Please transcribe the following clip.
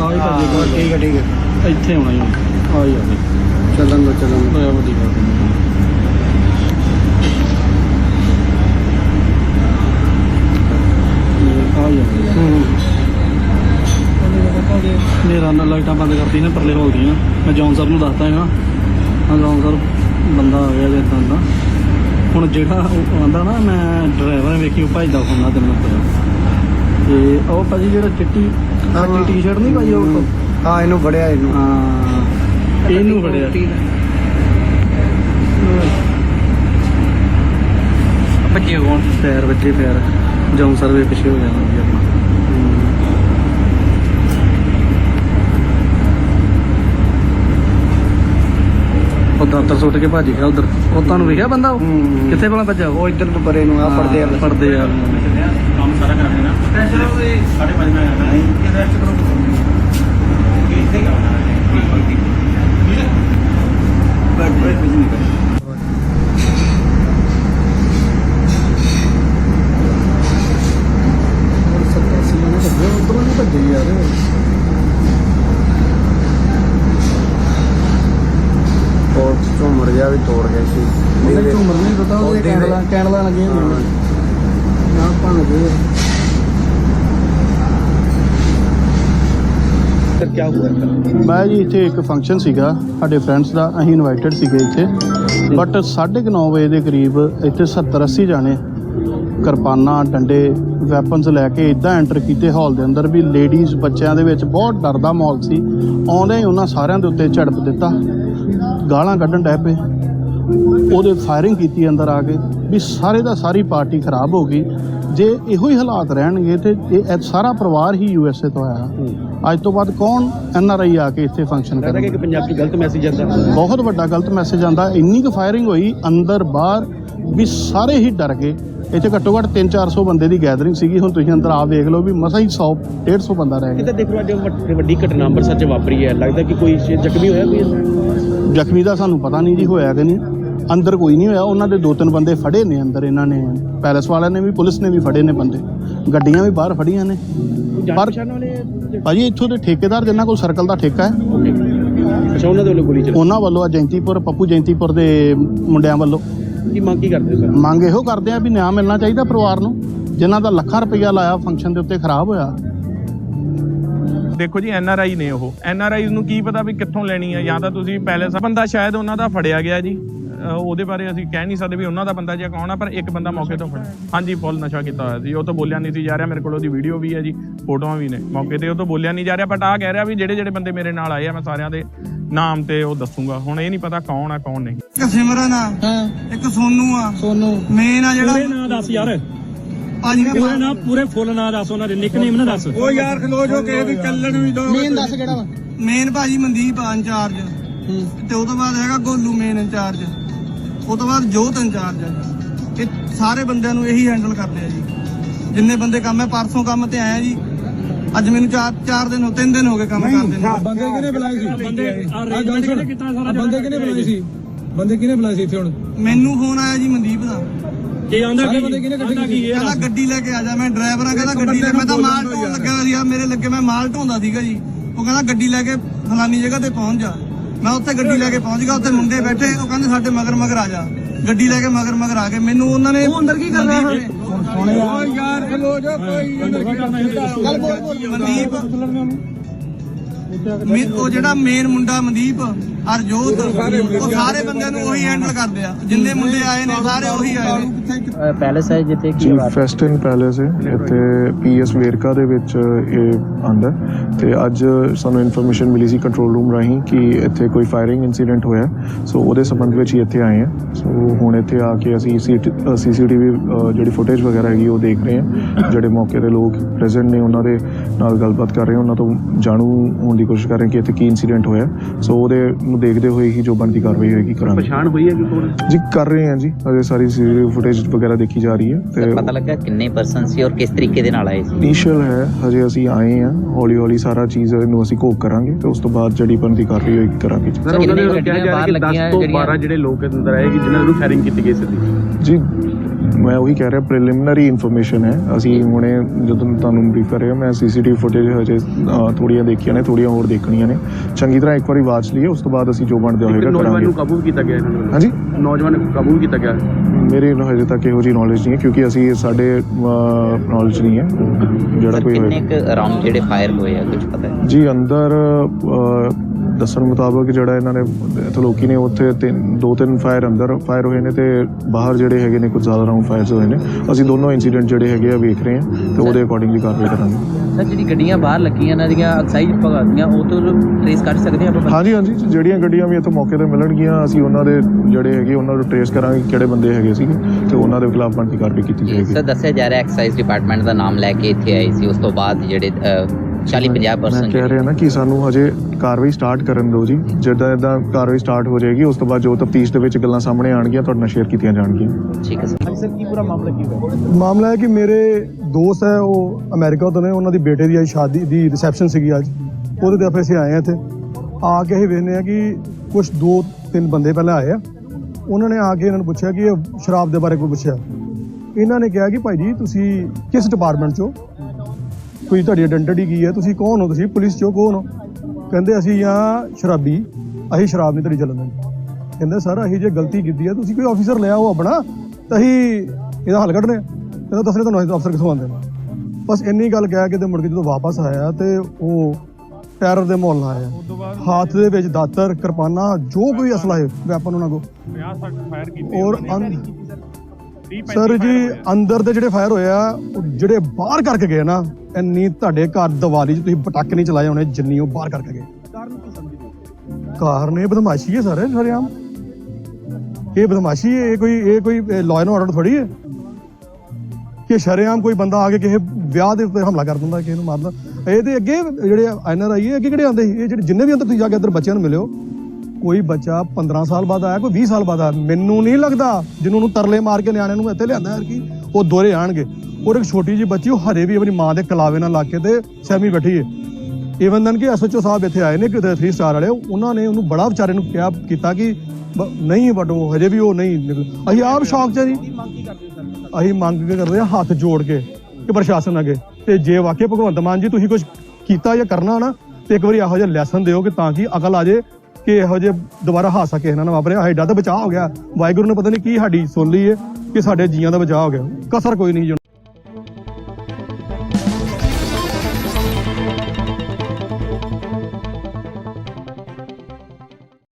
ਆਈ ਭਾਜੀ ਠੀਕ ਹੈ ਠੀਕ ਹੈ। ਇੱਥੇ ਆਉਣਾ ਹੀ ਆਈ ਆ ਚੱਲਣ ਦੋ ਚੱਲਣ। ਬੜਾ ਵਧੀਆ ਆਈ ਆ ਗਈ ਹੂੰ ਮੇਰਾ ਨਾਲ ਲਾਈਟਾਂ ਬੰਦ ਕਰਤੀ ਨੇ ਪਰਲੇ ਹੋਲ ਦੀਆਂ। ਮੈਂ ਜੌਨ ਸਰ ਨੂੰ ਦੱਸਤਾ ਹੈਗਾ ਹਾਂ ਜੌਨ ਸਰ। ਬੰਦਾ ਆ ਗਿਆ ਜੇ ਇਦਾਂ ਦਾ। ਹੁਣ ਜਿਹੜਾ ਉਹ ਆਂਦਾ ਨਾ ਮੈਂ ਡਰਾਈਵਰ ਵੇਖੀ ਉਹ ਭਜਦਾ ਹੁੰਦਾ ਤੈਨੂੰ ਪਤਾ ਤੇ ਉਹ ਭਾਜੀ ਜਿਹੜਾ ਚਿੱਟੀ। ਚਿੱਟੀ ਟੀ-ਸ਼ਰਟ ਨਹੀਂ ਭਾਜੀ ਉਹ ਹਾਂ ਇਹਨੂੰ ਫੜਿਆ ਇਹਨੂੰ। ਹਾਂ ਇਹਨੂੰ ਫੜਿਆ ਬੱਚੇ ਕੋਣ ਪੈਰ ਬੱਚੇ ਪੈਰ? ਜੌਨ ਸਰ ਦੇ ਪਿੱਛੇ ਹੋ ਜਾਣਾ ਜੀ ਆਪਣਾ ਉਹ ਦਾਤਰ ਸੁੱਟ ਕੇ ਭੱਜ ਗਿਆ ਉਧਰ। ਉਹ ਤੁਹਾਨੂੰ ਵੇਖਿਆ ਬੰਦਾ ਉਹ? ਹੂੰ। ਕਿੱਥੇ ਭਲਾ ਭੱਜਾ ਉਹ? ਇੱਧਰ ਤੋਂ ਪਰੇ ਨੂੰ ਆ ਪੜਦੇ ਆ ਪਰਦੇ ਆ ਕੰਮ ਸਾਰਾ ਕਰਾ ਦੇਣਾ। ਸਾਡੇ ਪੰਜ ਮੈਂ ਆਣਾ ਨਹੀਂ ਕਿ ਰੈਸਟ ਕਰੋ। ਕਿ ਇੱਥੇ ਕਰਨਾ ਹੈ। ਠੀਕ ਠੀਕ ਬੈਠ ਬੈਠ ਕੁਝ ਨਹੀਂ ਕਰਨਾ ਉਧਰੋਂ ਨਹੀਂ ਭੱਜੇ ਯਾਰ ਹੋਰ ਝੂਮਰ ਜਿਹਾ ਵੀ ਤੋੜ ਗਿਆ ਸੀ। ਉਹਨੇ ਝੂਮਰ ਨਹੀਂ ਪਤਾ ਉਹਦੇ ਉਹਦੇ ਕੈਂਡਲਾਂ ਕੈਂਡਲਾਂ ਲੱਗੀਆਂ ਹਾਂ। ਹੋਈਆਂ ਨਾ। ਭੰਨ ਗਏ ਸਰ ਕੀ ਹੁਆ ਮੈਂ ਜੀ ਇੱਥੇ ਇੱਕ ਫੰਕਸ਼ਨ ਸੀਗਾ ਸਾਡੇ ਫਰੈਂਡਸ ਦਾ ਅਸੀਂ ਇਨਵਾਈਟਡ ਸੀਗੇ ਇੱਥੇ। ਬਟ 9:30 ਵਜੇ ਦੇ ਕਰੀਬ ਇੱਥੇ 70 80 ਜਾਣੇ ਕਿਰਪਾਨਾਂ ਡੰਡੇ ਵੈਪਨਸ ਲੈ ਕੇ ਇਦਾਂ ਐਂਟਰ ਕੀਤੇ ਹਾਲ ਦੇ ਅੰਦਰ ਵੀ ਲੇਡੀਜ਼ ਬੱਚਿਆਂ ਦੇ ਵਿੱਚ ਬਹੁਤ ਡਰ ਦਾ ਮਾਹੌਲ ਸੀ। ਆਉਂਦੇ ਹੀ ਉਹਨਾਂ ਸਾਰਿਆਂ ਦੇ ਉੱਤੇ ਝੜਪ ਦਿੱਤਾ। ਗਾਲਾਂ ਕੱਢਣ ਡੈ ਪਏ। ਉਹਦੇ ਫਾਇਰਿੰਗ ਕੀਤੀ ਅੰਦਰ ਆ ਕੇ ਵੀ ਸਾਰੇ ਦਾ ਸਾਰੀ ਪਾਰਟੀ ਖਰਾਬ ਹੋ ਗਈ। ਜੇ ਇਹੋ ਹੀ ਹਾਲਾਤ ਰਹਿਣਗੇ ਤੇ ਇਹ ਸਾਰਾ ਪਰਿਵਾਰ ਹੀ ਯੂਐਸਏ ਤੋਂ ਆਇਆ। ਅੱਜ ਤੋਂ ਬਾਅਦ ਕੌਣ ਐਨ ਆਰ ਆਈ ਆ ਕੇ ਇੱਥੇ ਫੰਕਸ਼ਨ ਕਰੇਗਾ ਕਿ ਪੰਜਾਬੀ ਗਲਤ ਮੈਸੇਜ ਜਾਂਦਾ ਬਹੁਤ ਵੱਡਾ ਗਲਤ ਮੈਸੇਜ ਆਂਦਾ। ਇੰਨੀ ਕੁ ਫਾਇਰਿੰਗ ਹੋਈ ਅੰਦਰ ਬਾਹਰ ਵੀ ਸਾਰੇ ਹੀ ਡਰ ਗਏ। ਇੱਥੇ ਘੱਟੋ ਘੱਟ 3-400 ਬੰਦੇ ਦੀ ਗੈਦਰਿੰਗ ਸੀਗੀ। ਹੁਣ ਤੁਸੀਂ ਅੰਦਰ ਆ ਵੇਖ ਲਓ ਵੀ ਮਸਾ ਹੀ 100 150 ਬੰਦਾ ਰਹਿ ਕਿਤੇ ਗਿਆ ਦੇਖ ਲਓ ਅੱਜ ਵੱਡ- ਵੱਡੀ ਘਟਨਾ ਅੰਮ੍ਰਿਤਸਰ 'ਚ ਵਾਪਰੀ ਹੈ? ਲੱਗਦਾ ਕਿ ਕੋਈ ਸ਼- ਜ਼ਖਮੀ ਹੋਇਆ ਕੋਈ? ਜ਼ਖਮੀ ਦਾ ਸਾਨੂੰ ਪਤਾ ਨਹੀਂ ਜੀ ਹੋਇਆ ਕਿ ਨਹੀਂ। ਅੰਦਰ ਕੋਈ ਨਹੀਂ ਹੋਇਆ। ਉਹਨਾਂ ਦੇ ਦੋ ਤਿੰਨ ਬੰਦੇ ਫੜੇ ਨੇ ਅੰਦਰ ਇਹਨਾਂ ਨੇ। ਪੈਲਸ ਵਾਲਿਆਂ ਨੇ ਵੀ ਪੁਲਿਸ ਨੇ ਵੀ ਫੜੇ ਨੇ ਬੰਦੇ। ਗੱਡੀਆਂ ਵੀ ਬਾਹਰ ਫੜੀਆਂ ਨੇ। ਜਾਣ ਪਰ- ਪਛਾਣ ਵਾਲੇ ਭਾਜੀ ਇੱਥੋਂ ਦੇ ਠੇਕੇਦਾਰ ਜਿਨ੍ਹਾਂ ਕੋਲ ਸਰਕਲ ਦਾ ਠੇਕਾ ਹੈ। ਓਕੇ ਅੱਛਾ ਉਹਨਾਂ ਦੇ ਵੱਲੋਂ ਗੋਲੀ ਚੱਲੀ? ਉਹਨਾਂ ਵੱਲੋਂ ਆ ਜੈਂਤੀਪੁਰ ਪੱਪੂ ਜੈਂਤੀਪੁਰ ਦੇ ਮੁੰਡਿਆਂ ਵੱਲੋਂ। ਕੀ ਮੰਗ ਕੀ ਕਰਦੇ ਸਰ ਮੰਗ ਇਹੋ ਕਰਦੇ ਆ ਵੀ ਨਿਆਂ ਮਿਲਣਾ ਚਾਹੀਦਾ ਪਰਿਵਾਰ ਨੂੰ ਜਿਨ੍ਹਾਂ ਦਾ ਲੱਖਾਂ ਰੁਪਈਆ ਲਾਇਆ ਫੰਕਸ਼ਨ ਦੇ ਉੱਤੇ ਖਰਾਬ ਹੋਇਆ। ਦੇਖੋ ਜੀ ਐਨ ਆਰ ਆਈ ਨੇ ਉਹ। ਐਨ ਆਰ ਆਈਜ਼ ਨੂੰ ਕੀ ਪਤਾ ਵੀ ਕਿੱਥੋਂ ਲੈਣੀ ਹੈ ਜਾਂ ਤਾਂ ਤੁਸੀਂ ਪੈਲੇਸ ਬੰਦਾ ਸ਼ਾਇਦ ਉਹਨਾਂ ਦਾ ਫੜਿਆ ਗਿਆ ਜੀ। ਉਹਦੇ ਬਾਰੇ ਅਸੀਂ ਕਹਿ ਨਹੀਂ ਸਕਦੇ ਵੀ ਉਹਨਾਂ ਦਾ ਬੰਦਾ ਜਾਂ ਕੌਣ ਆ ਪਰ ਇੱਕ ਬੰਦਾ ਮੌਕੇ ਤੋਂ ਫੜਿਆ। ਹਾਂਜੀ ਫੁੱਲ ਨਸ਼ਾ ਕੀਤਾ ਹੋਇਆ ਸੀ। ਉਹ ਤੋਂ ਬੋਲਿਆ ਨਹੀਂ ਸੀ ਜਾ ਰਿਹਾ ਮੇਰੇ ਕੋਲ ਉਹਦੀ ਵੀਡੀਓ ਵੀ ਹੈ ਜੀ ਫੋਟੋਆਂ ਵੀ ਨੇ। ਮੌਕੇ ਤੇ ਉਹ ਤੋਂ ਬੋਲਿਆ ਨਹੀਂ ਜਾ ਰਿਹਾ ਬਟ ਆ ਕਹਿ ਰਿਹਾ ਵੀ ਜਿਹੜੇ ਜਿਹੜੇ ਬੰਦੇ ਮੇਰੇ ਨਾਲ ਆਏ ਆ ਮੈਂ ਸਾਰਿਆਂ ਦੇ ਨਾਮ ਤੇ ਉਹ ਦੱਸੂਗਾ। ਹੁਣ ਇਹ ਨਹੀਂ ਪਤਾ ਕੌਣ ਆ ਕੌਣ ਨਹੀਂ। ਇੱਕ ਸਿਮਰਨ ਆ ਹਾਂ। ਇੱਕ ਸੋਨੂ ਆ। ਸੋਨੂੰ। ਮੇਨ ਆ ਜਿਹੜਾ ਨਾਂ ਦੱਸ ਯਾਰ। ਭਾਜੀ ਨੇ ਪੂਰੇ ਨਾਂ ਪੂਰੇ ਫੁੱਲ ਨਾਂ ਦੱਸ ਉਹਨਾਂ ਦੇ ਨਿਕਨੇਮ ਨਾ ਦੱਸ। ਉਹ ਯਾਰ ਖਲੋ ਜੋ ਕਿਸੇ ਦੀ ਚੱਲਣ ਵੀ ਦੋ। ਮੇਨ ਦੱਸ ਕਿਹੜਾ ਵਾ? ਮੇਨ ਭਾਜੀ ਮਨਦੀਪ ਆ ਇੰਚਾਰਜ। ਤੇ ਉਹ ਤੋਂ ਬਾਅਦ ਹੈਗਾ ਗੋਲੂ ਮੇਨ ਇੰਚਾਰਜ। ਉਹ ਤੋਂ ਬਾਅਦ ਜੋਤ ਇੰਚਾਰਜ ਆ। ਇਹ ਸਾਰੇ ਬੰਦਿਆਂ ਨੂੰ ਇਹੀ ਹੈਂਡਲ ਕਰਦੇ ਆ ਜੀ। ਜਿੰਨੇ ਬੰਦੇ ਕੰਮ ਹੈ ਪਰਸੋਂ ਕੰਮ ਤੇ ਆਇਆ ਜੀ। ਅੱਜ ਮੈਨੂੰ 4 4 ਦਿਨ ਹੋ 3 ਦਿਨ ਹੋ ਗਏ ਕੰਮ ਕਰਦੇ ਨੂੰ। ਬੰਦੇ ਕਿਹਨੇ ਬੁਲਾਏ ਸੀ? ਬੰਦੇ ਕਿਹਨੇ ਕੀਤਾ ਸਾਰਾ ਬੰਦੇ ਕਿਹਨੇ ਬੁਲਾਏ ਸੀ? ਬੰਦੇ ਕਿਹਨੇ ਬੁਲਾਏ ਸੀ ਇੱਥੇ ਹੁਣ? ਮੈਨੂੰ ਫੋਨ ਆਇਆ ਜੀ ਮਨਦੀਪ ਦਾ। ਕੀ ਆਂਦਾ ਕੀ ਬੰਦੇ ਕਿਹਨੇ ਇਕੱਠੇ ਕੀ ਇਹ ਕਹਿੰਦਾ ਗੱਡੀ ਲੈ ਕੇ ਆ ਜਾ ਮੈਂ ਡਰਾਈਵਰ ਆ ਕਹਿੰਦਾ ਗੱਡੀ ਲੈ ਮੈਂ ਤਾਂ ਮਾਲ ਢੋਣ ਲੱਗਾ ਹੋਇਆ ਸੀ ਆ ਮੇਰੇ ਲੱਗੇ ਮੈਂ ਮਾਲ ਢੋਂਦਾ ਸੀਗਾ ਜੀ। ਉਹ ਕਹਿੰਦਾ ਗੱਡੀ ਲੈ ਕੇ ਫਲਾਨੀ ਜਗ੍ਹਾ ਤੇ ਪਹੁੰਚ ਜਾ। ਮੈਂ ਉੱਥੇ ਗੱਡੀ ਲੈ ਕੇ ਪਹੁੰਚ ਗਿਆ ਉੱਥੇ ਮੁੰਡੇ ਬੈਠੇ ਉਹ ਕਹਿੰਦੇ ਸਾਡੇ ਮਗਰ ਮਗਰ ਆ ਜਾ। ਗੱਡੀ ਲੈ ਕੇ ਮਗਰ ਮਗਰ ਆ ਗਏ। ਮੈਨੂੰ ਉਹਨਾਂ ਨੇ ਉਹ ਅੰਦਰ ਕੀ ਕਰ ਰਿਹਾ ਓ ਯਾਰ ਖਲੋ ਜਾ ਕੋਈ ਚੱਲ ਬੋਲ ਬੋਲ ਮਨਦੀਪ ਮੇ- ਉਹ ਜਿਹੜਾ ਮੇਨ ਮੁੰਡਾ ਮਨਦੀਪ ਅਰਜੋਤ ਉਹ ਸਾਰੇ ਬੰਦਿਆਂ ਨੂੰ ਉਹੀ ਹੈਂਡਲ ਕਰਦੇ ਆ। ਜਿੰਨੇ ਮੁੰਡੇ ਆਏ ਨੇ ਸਾਰੇ ਉਹੀ ਆਏ ਨੇ। ਪੈਲੇਸ ਹੈ ਜਿੱਥੇ ਕੀ ਜੀ ਫੈਸਟਨ ਪੈਲੇਸ ਹੈ। ਇੱਥੇ ਪੀਐਸ ਵੇਰਕਾ ਦੇ ਵਿੱਚ ਇਹ ਆਂਦਾ ਤੇ ਅੱਜ ਸਾਨੂੰ ਇਨਫੋਰਮੇਸ਼ਨ ਮਿਲੀ ਸੀ ਕੰਟਰੋਲ ਰੂਮ ਰਾਹੀਂ ਕਿ ਇੱਥੇ ਕੋਈ ਫਾਇਰਿੰਗ ਇਨਸੀਡੈਂਟ ਹੋਇਆ ਸੋ ਉਹਦੇ ਸੰਬੰਧ ਵਿੱਚ ਹੀ ਇੱਥੇ ਆਏ ਹਾਂ। ਸੋ ਹੁਣ ਇੱਥੇ ਆ ਕੇ ਅਸੀਂ ਸੀਸੀਟੀਵੀ ਜਿਹੜੀ ਫੁਟੇਜ ਵਗੈਰਾ ਹੈਗੀ ਉਹ ਦੇਖ ਰਹੇ ਹਾਂ। ਜਿਹੜੇ ਮੌਕੇ ਦੇ ਲੋਕ ਪ੍ਰੈਜ਼ੈਂਟ ਨੇ ਉਹਨਾਂ ਦੇ ਨਾਲ ਗੱਲਬਾਤ ਕਰ ਰਹੇ ਹਾਂ। ਉਹਨਾਂ ਤੋਂ ਜਾਣੂ ਹੋਣ ਦੀ ਕੋਸ਼ਿਸ਼ ਕਰ ਰਹੇ ਹਾਂ ਕਿ ਇੱਥੇ ਕੀ ਇਨਸੀਡੈਂਟ ਹੋਇਆ ਸੋ ਉਹਦੇ ਨੂੰ ਦੇਖਦੇ ਹੋਏ ਹੀ ਜੋ ਬਣਦੀ ਕਾਰਵਾਈ ਹੋਏਗੀ ਕਰਾਂਗੇ। ਪਛਾਣ ਹੋਈ ਹੈ ਕਿ ਕੌਣ ਜੀ ਕਰ ਰਹੇ ਹਾਂ ਜੀ। ਅਜੇ ਸਾਰੀ ਸੀਸੀਟੀਵੀ ਫੁਟੇਜ ਵਗੈਰਾ ਦੇਖੀ ਜਾ ਰਹੀ ਹੈ ਸਰ ਪਤਾ ਲੱਗਾ ਕਿੰਨੇ ਪਰਸਨ ਸੀ ਔਰ ਕਿਸ ਤਰੀਕੇ ਦੇ ਨਾਲ ਆਏ ਸੀ? ਇਨੀਸ਼ੀਅਲ ਹੈ। ਹਜੇ ਅਸੀਂ ਆਏ ਹਾਂ। ਹੌਲੀ ਹੌਲੀ ਸਾਰਾ ਚੀਜ਼ ਨੂੰ ਅਸੀਂ ਕੋਪ ਕਰਾਂਗੇ ਤੇ ਉਸ ਤੋਂ ਬਾਅਦ ਜਿਹੜੀ ਬਣਦੀ ਕਾਰਵਾਈ ਹੋਏਗੀ ਕਰਾਂਗੇ। ਸਰ ਉਹਨਾਂ ਨੇ ਕਿਹਾ ਜਾ ਰਿਹਾ ਕਿ 10 ਤੋਂ 12 ਜਿਹੜੇ ਲੋਕ ਅੰਦਰ ਆਏ ਕਿ ਜਿਨ੍ਹਾਂ ਨੂੰ ਫਾਇਰਿੰਗ ਕੀਤੀ ਗਈ ਸੀ। ਜੀ ਮੈਂ ਉਹੀ ਕਹਿ ਰਿਹਾ ਪ੍ਰੀਲਿਮਿਨਰੀ ਇਨਫੋਰਮੇਸ਼ਨ ਹੈ। ਅਸੀਂ ਹੁਣੇ ਜਦੋਂ ਤੁਹਾਨੂੰ ਬਰੀਫ ਕਰ ਰਿਹਾ ਮੈਂ ਸੀਸੀਟੀਵੀ ਫੁਟੇਜ ਹਜੇ ਥੋੜੀਆਂ ਦੇਖੀਆਂ ਨੇ ਥੋੜੀਆਂ ਹੋਰ ਦੇਖਣੀਆਂ ਨੇ। ਚੰਗੀ ਤਰ੍ਹਾਂ ਇੱਕ ਵਾਰੀ ਵਾਚ ਲਈਏ ਉਸ ਤੋਂ ਬਾਅਦ ਅਸੀਂ ਜੋ ਬਣਦਾ ਹੋਏਗਾ ਨੌਜਵਾਨ ਕਰਾਂਗੇ। ਨੂੰ ਕਾਬੂ ਕੀਤਾ ਗਿਆ ਇਹਨਾਂ ਨੂੰ। ਹਾਂਜੀ? ਨੌਜਵਾਨ ਨੂੰ ਕਾਬੂ ਕੀਤਾ ਗਿਆ। ਮੇਰੇ ਨੂੰ ਹਜੇ ਤੱਕ ਇਹੋ ਜੀ ਨੌਲੇਜ ਨਹੀਂ ਹੈ ਕਿਉਂਕਿ ਅਸੀਂ ਸਾਡੇ ਨੌਲੇਜ ਨਹੀਂ ਹੈ ਜਿਹੜਾ ਕੋਈ ਕਿੰਨੇ ਕੁ ਰਾਉਂਡ ਜਿਹੜੇ ਫਾਇਰ ਹੋਏ ਆ ਕੁਝ ਪਤਾ ਹੈ? ਜੀ ਅੰਦਰ ਦੱਸਣ ਮੁਤਾਬਕ ਜਿਹੜਾ ਇਹਨਾਂ ਨੇ ਇੱਥੇ ਲੋਕੀ ਨੇ ਉੱਥੇ ਤਿੰਨ ਦੋ ਤਿੰਨ ਫਾਇਰ ਅੰਦਰ ਫਾਇਰ ਹੋਏ ਨੇ ਤੇ ਬਾਹਰ ਜਿਹੜੇ ਹੈਗੇ ਨੇ ਕੁਝ ਜ਼ਿਆਦਾ ਰਾਉਂਡ ਫਾਇਰਸ ਹੋਏ ਨੇ। ਅਸੀਂ ਦੋਨੋਂ ਇਨਸੀਡੈਂਟ ਜਿਹੜੇ ਹੈਗੇ ਆ ਵੇਖ ਰਹੇ ਹਾਂ ਤੇ ਉਹਦੇ ਅਕੋਰਡਿੰਗਲੀ ਕਾਰਵਾਈ ਕਰਾਂਗੇ। ਸਰ ਜਿਹੜੀ ਗੱਡੀਆਂ ਬਾਹਰ ਲੱਗੀਆਂ ਇਹਨਾਂ ਦੀਆਂ ਐਕਸਾਈਜ਼ ਵਿਭਾਗ ਦੀਆਂ ਉਹ ਤੋਂ ਟ੍ਰੇਸ ਕਰ ਸਕਦੇ ਆਪਾਂ ਹਾਂਜੀ ਹਾਂਜੀ ਜਿਹੜੀਆਂ ਗੱਡੀਆਂ ਵੀ ਇੱਥੇ ਮੌਕੇ ਤੇ ਮਿਲਣਗੀਆਂ ਅਸੀਂ ਉਹਨਾਂ ਦੇ ਜਿਹੜੇ ਹੈਗੇ ਉਹਨਾਂ ਨੂੰ ਟ੍ਰੇਸ ਕਰਾਂਗੇ ਕਿਹੜੇ ਬੰਦੇ ਹੈਗੇ ਸੀਗੇ ਤੇ ਉਹਨਾਂ ਦੇ ਖਿਲਾਫ ਬਣਦੀ ਕਾਰਵਾਈ ਕੀਤੀ ਜਾਏਗੀ। ਸਰ ਦੱਸਿਆ ਜਾ ਰਿਹਾ ਐਕਸਾਈਜ਼ ਡਿਪਾਰਟਮੈਂਟ ਦਾ ਨਾਮ ਲੈ ਕੇ ਇੱਥੇ ਆਈ ਸੀ ਉਸ ਤੋਂ ਬਾਅਦ ਜਿਹੜੇ 40 50 ਮੈਂ ਪਰਸੈਂਟ ਕਹਿ ਰਿਹਾ ਨਾ ਕਿ ਸਾਨੂੰ ਹਜੇ ਕਾਰਵਾਈ ਸਟਾਰਟ ਕਰਨ ਦਿਓ ਜੀ। ਜਿੱਦਾਂ ਜਿੱਦਾਂ ਕਾਰਵਾਈ ਸਟਾਰਟ ਹੋ ਜਾਏਗੀ ਉਸ ਤੋਂ ਬਾਅਦ ਜੋ ਤਫਤੀਸ਼ ਦੇ ਵਿੱਚ ਗੱਲਾਂ ਸਾਹਮਣੇ ਆਣਗੀਆਂ ਤੁਹਾਡੇ ਨਾਲ ਸ਼ੇਅਰ ਕੀਤੀਆਂ ਜਾਣਗੀਆਂ। ਠੀਕ ਹੈ ਸਰ। ਮਾਮਲਾ ਹੈ ਕਿ ਮੇਰੇ ਦੋਸਤ ਹੈ ਉਹ ਅਮਰੀਕਾ ਤੋਂ ਨੇ ਉਹਨਾਂ ਦੀ ਬੇਟੇ ਦੀ ਅੱਜ ਸ਼ਾਦੀ ਦੀ ਰਿਸੈਪਸ਼ਨ ਸੀਗੀ ਅੱਜ। ਉਹਦੇ ਤੇ ਆਪਾਂ ਅਸੀਂ ਆਏ ਆ ਇੱਥੇ। ਆ ਕੇ ਇਹ ਵੇਖਦੇ ਆ ਕਿ ਕੁਝ ਦੋ ਤਿੰਨ ਬੰਦੇ ਪਹਿਲਾਂ ਆਏ ਆ। ਉਹਨਾਂ ਨੇ ਆ ਕੇ ਇਹਨਾਂ ਨੂੰ ਪੁੱਛਿਆ ਕਿ ਇਹ ਸ਼ਰਾਬ ਦੇ ਬਾਰੇ ਕੋਈ ਪੁੱਛਿਆ। ਇਹਨਾਂ ਨੇ ਕਿਹਾ ਕਿ ਭਾਈ ਜੀ ਤੁਸੀਂ ਕਿਸ ਡਿਪਾਰਟਮੈਂਟ ਚੋਂ ਕੋਈ ਤੁਹਾਡੀ ਆਇਡੈਂਟੀ ਕੀ ਹੈ? ਤੁਸੀਂ ਕੌਣ ਹੋ? ਤੁਸੀਂ ਪੁਲਿਸ ਚੋਂ ਕੌਣ ਹੋ? ਕਹਿੰਦੇ ਅਸੀਂ ਆ ਸ਼ਰਾਬੀ। ਅਸੀਂ ਸ਼ਰਾਬ ਨਹੀਂ ਤੁਹਾਡੀ ਚੱਲਣ ਦਿੰਦੇ। ਕਹਿੰਦੇ ਸਰ ਅਸੀਂ ਜੇ ਗਲਤੀ ਕੀਤੀ ਹੈ ਤੁਸੀਂ ਕੋਈ ਆਫੀਸਰ ਲਿਆ ਉਹ ਆਪਣਾ ਤਾਂ ਅਸੀਂ ਇਹਦਾ ਹੱਲ ਕੱਢਣੇ ਕਹਿੰਦਾ ਦੱਸਣੇ ਤੁਹਾਨੂੰ ਅਸੀਂ ਅਫਸਰ ਕਿੱਥੋਂ ਆਉਂਦੇ ਨੇ ਬਸ ਇੰਨੀ ਗੱਲ ਕਹਿ ਕੇ ਤੇ ਮੁੜ ਕੇ ਜਦੋਂ ਵਾਪਸ ਆਇਆ ਤੇ ਉਹ ਟੈਰਰ ਦੇ ਮਾਹੌਲ ਨਾਲ ਆਇਆ। ਹੱਥ ਦੇ ਵਿੱਚ ਦਾਤਰ ਕਿਰਪਾਨਾਂ ਜੋ ਕੋਈ ਅਸਲਾ ਹੈ ਵੈਪਨ ਉਹਨਾਂ ਕੋਲ 50 60 ਫਾਇਰ ਕੀਤੇ ਔਰ ਸਰ ਜੀ ਅੰਦਰ ਦੇ ਜਿਹੜੇ ਫਾਇਰ ਹੋਇਆ ਉਹ ਜਿਹੜੇ ਬਾਹਰ ਕਰਕੇ ਗਏ ਨਾ ਇੰਨੀ ਤੁਹਾਡੇ ਘਰ ਦੀਵਾਲੀ 'ਚ ਤੁਸੀਂ ਪਟਾਕੇ ਨਹੀਂ ਚਲਾਏ ਹੋਣੇ ਜਿੰਨੀ ਉਹ ਬਾਹਰ ਕਰਕੇ ਗਏ। ਕਾਰਨ ਇਹ ਬਦਮਾਸ਼ੀ ਹੈ ਸਰ ਸ਼ਰਿਆਮ ਇਹ ਬਦਮਾਸ਼ੀ ਹੈ ਇਹ ਕੋਈ ਇਹ ਕੋਈ ਲਾਅ ਐਂਡ ਆਰਡਰ ਥੋੜੀ ਹੈ? ਕਿ ਸ਼ਰਿਆਮ ਕੋਈ ਬੰਦਾ ਆ ਕੇ ਕਿਸੇ ਵਿਆਹ ਦੇ ਉੱਤੇ ਹਮਲਾ ਕਰ ਦਿੰਦਾ ਕਿਸੇ ਨੂੰ ਮਾਰਦਾ ਇਹ ਤੇ ਅੱਗੇ ਜਿਹੜੇ ਐਨਆਰ ਆਈ ਅੱਗੇ ਕਿਹੜੇ ਆਉਂਦੇ ਸੀ? ਇਹ ਜਿਹੜੇ ਜਿੰਨੇ ਵੀ ਅੰਦਰ ਤੁਸੀਂ ਜਾ ਕੇ ਅੰਦਰ ਬੱਚਿਆਂ ਨੂੰ ਮਿਲਿਓ ਕੋਈ ਬੱਚਾ 15 ਸਾਲ ਬਾਅਦ ਆਇਆ, ਕੋਈ 20 ਸਾਲ ਬਾਅਦ ਆਇਆ, ਮੈਨੂੰ ਨਹੀਂ ਲੱਗਦਾ ਜਿਹਨੂੰ ਨੂੰ ਤਰਲੇ ਮਾਰ ਕੇ ਨਿਆਣੇ ਨੂੰ ਇੱਥੇ ਲਿਆਂਦਾ ਯਾਰ ਕੀ ਉਹ ਦੋਰੇ ਆਣਗੇ। ਔਰ ਇੱਕ ਛੋਟੀ ਜੀ ਬੱਚੀ, ਉਹ ਹਰੇ ਵੀ ਆਪਣੀ ਮਾਂ ਦੇ ਕਲਾਵੇ ਨਾਲ ਲਾ ਕੇ ਤੇ ਸਹਿਮੀ ਬੈਠੀ ਹੈ ਈਵਨ ਦਨ ਕਿ ਐਸਐਚਓ ਸਾਹਿਬ ਇੱਥੇ ਆਏ ਨੇ ਕਿਤੇ 3 ਸਟਾਰ ਵਾਲੇ, ਉਹਨਾਂ ਨੇ ਉਹਨੂੰ ਬੜਾ ਵਿਚਾਰੇ ਨੂੰ ਕਿਹਾ, ਕੀਤਾ ਕਿ ਨਹੀਂ ਬਟ ਉਹ ਹਜੇ ਵੀ ਉਹ ਨਹੀਂ ਨਿਕਲ, ਅਸੀਂ ਆਪ ਸ਼ੌਕ ਚ ਜੀ। ਅਸੀਂ ਮੰਗ ਕੇ ਕਰਦੇ ਹਾਂ ਹੱਥ ਜੋੜ ਕੇ ਕਿ ਪ੍ਰਸ਼ਾਸਨ ਅੱਗੇ, ਤੇ ਜੇ ਵਾਕਿਆ ਭਗਵੰਤ ਮਾਨ ਜੀ ਤੁਸੀਂ ਕੁਝ ਕੀਤਾ ਜਾਂ ਕਰਨਾ ਨਾ, ਤੇ ਇੱਕ ਵਾਰੀ ਇਹੋ ਜਿਹਾ ਲੈਸਨ ਦਿਓ ਕਿ ਤਾਂ ਕਿ ਅਕਲ ਆ ਜੇ ਕਿ ਇਹੋ ਜਿਹੇ ਦੁਬਾਰਾ ਹਾਦਸਾ ਕਿਸੇ ਨਾਲ ਨਾ ਵਾਪਰੇ ਸਾਡਾ ਤਾਂ ਬਚਾਅ ਹੋ ਗਿਆ। ਵਾਹਿਗੁਰੂ ਨੇ ਪਤਾ ਨਹੀਂ ਕੀ ਸਾਡੀ ਸੁਣ ਲਈ ਹੈ ਕਿ ਸਾਡੇ ਜੀਆਂ ਦਾ ਬਚਾਅ ਹੋ ਗਿਆ। ਕਸਰ ਕੋਈ ਨਹੀਂ ਜੀ